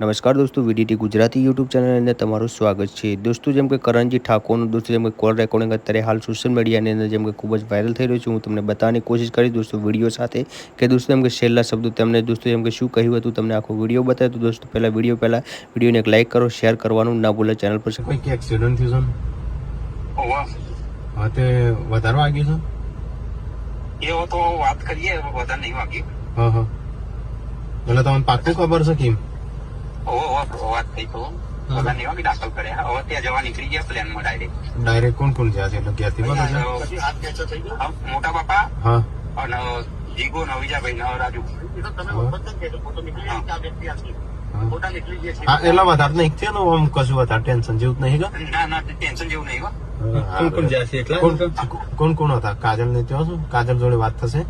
નમસ્કાર દોસ્તો VDT Gujarati YouTube channel અંદર તમારું સ્વાગત છે. દોસ્તો જેમ કે કરણજી ઠાકોરનું દોસ્તો જેમ કે કોલ રેકોર્ડિંગ અત્યારે હાલ સોશિયલ મીડિયાની અંદર જેમ કે ખૂબ જ વાયરલ થઈ રહ્યું છે હું તમને બતાવવાની કોશિશ કરીશ દોસ્તો વીડિયો સાથે કે દોસ્તો એમ કે છેલ્લા શબ્દો તમને દોસ્તો જેમ કે શું કહ્યું હતું તમને આખો વીડિયો બતાવ્યો તો દોસ્તો પહેલાં વીડિયો પહેલાં વિડીયોને એક લાઇક કરો શેર કરવાનું ના ભૂલે ચેનલ પર એક્સિડન્ટ થયું છે? તે વધારે વાગ્યું છે? એવો તો વાત કરીએ વધારે નહીં વાગ્યું. હા હા. એટલે તમને પાક્કું ખબર છે કેમ? ડાયરેક્ટ ડાયરેક્ટ કોણ કોણ જ્યાં છે? એટલે છે મોટા બાપા અને જીગો ને વિજાભાઈ ને રાજુ હા. વધારે નહીં થયું આમ કશું વધારે ટેન્શન જેવું નહીં ના ના ટેન્શન જેવું નહીં કોણ કોણ એટલા કોણ કોણ હતા? કાજલ ને ત્યાં શું? કાજલ જોડે વાત થશે?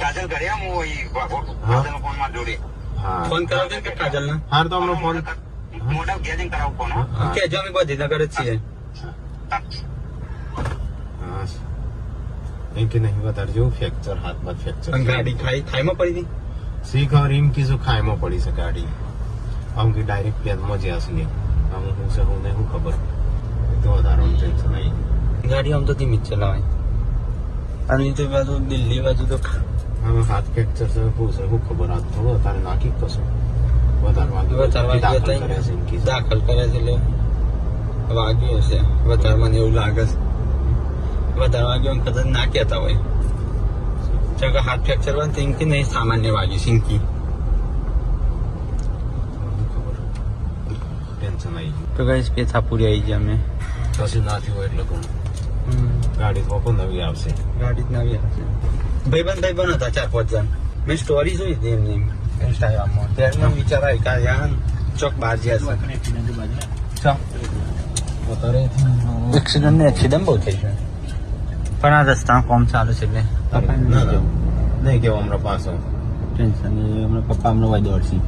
કાજલ ઘરે હું. ફોનમાં જોડે. ફોન કરાવજો કે કાજલ ના? હાર તો અમને ફોન મોટા ગેજિંગ કરાવું ફોન હો. કે જો અમે ગાંધીનગર જ છીએ. હા. કે નહીં વધારે જેવું ફ્રેક્ચર હાથમાં ફ્રેક્ચર ગાડી ખાઈ ખાઈમાં પડી હતી? સી ખબર એમ કીધું ખાઈમાં પડી છે ગાડી. આમ કે ડાયરેક્ટ પેનમાં જ હશે. આમ હું છે હું નહીં હું ખબર? એ તો વધારે ટેન્શન નહીં ગાડી આમ તો ધીમી જ ચલાવાય. અને તો બાજુ દિલ્હી બાજુ તો આમ હાથ ફ્રેક્ચર છે શું છે શું ખબર આ થોડું વધારે નાખી કશું વધારે વાગ્યું વધારે દાખલ કર્યા છે હતા એટલે વાગ્યું હશે વધારે મને એવું લાગે છે વધારે વાગ્યું કદાચ ના કહેતા હોય ચાલ કે હાથ ફ્રેક્ચર હોય ને તો કે નહીં સામાન્ય વાગ્યું સિંકી તો કઈ પેથાપુરી આવી ગયા અમે કશું ના થયું એટલે ઘણું ગાડી તો પણ નવી આવશે. ગાડી જ નવી આવશે. ભાઈબંધ ભાઈબંધ હતા ચાર પાંચ જણ. મેં સ્ટોરી જોઈ હતી એમની ઇન્સ્ટાગ્રામમાં ત્યારે મને વિચાર આવી કે યાર ચોક બહાર જ્યાં છે. અત્યારે એક્સિડન્ટ ને એક્સિડન્ટ બહુ થઈ છે પણ આ રસ્તા કોમ ચાલુ છે એટલે. નહીં કેવો હમણાં પાછો. ટેન્શન નહીં હમણાં પપ્પા હમણાં વાય દોડશી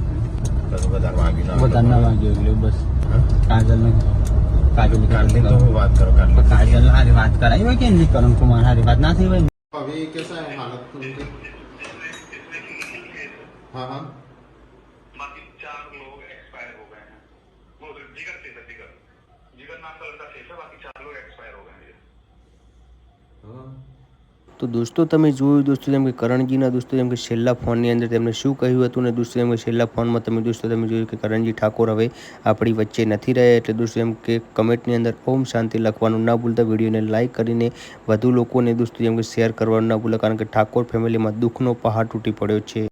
વધારે વાગ્યું. વધારે ના વાગ્યો એટલે બસ. હા? કાજલ ને કાજલ કાલની તો હું વાત કરો કાલની કાજલ હારી વાત કરાવી હોય કે એની કરણ કુમાર હારી વાત ના થઈ હોય अभी कैसा है हालत उनकी हाँ हाँ बाकी चार लोग एक्सपायर हो गए हैं वो जिगर से था जिगर जिगर नाम का लड़का शेष है बाकी चार लोग एक्सपायर हो गए हैं हाँ તો દોસ્તો, તમે જોયું દોસ્તો, જેમ કે કરણજીના દોસ્તો, જેમ કે છેલ્લા ફોનની અંદર તેમણે શું કહ્યું હતું ને દોસ્તો, જેમ કે છેલ્લા ફોનમાં તમે દોસ્તો, તમે જોયું કે કરણજી ઠાકોર હવે આપણી વચ્ચે નથી રહ્યા એટલે દોસ્તો એમ કે કમેન્ટની અંદર ઓમ શાંતિ લખવાનું ના ભૂલતા, વિડીયોને લાઇક કરીને વધુ લોકોને દોસ્તો, જેમ કે શેર કરવાનું ના ભૂલે, કારણ કે ઠાકોર ફેમિલીમાં દુઃખનો પહાડ તૂટી પડ્યો છે.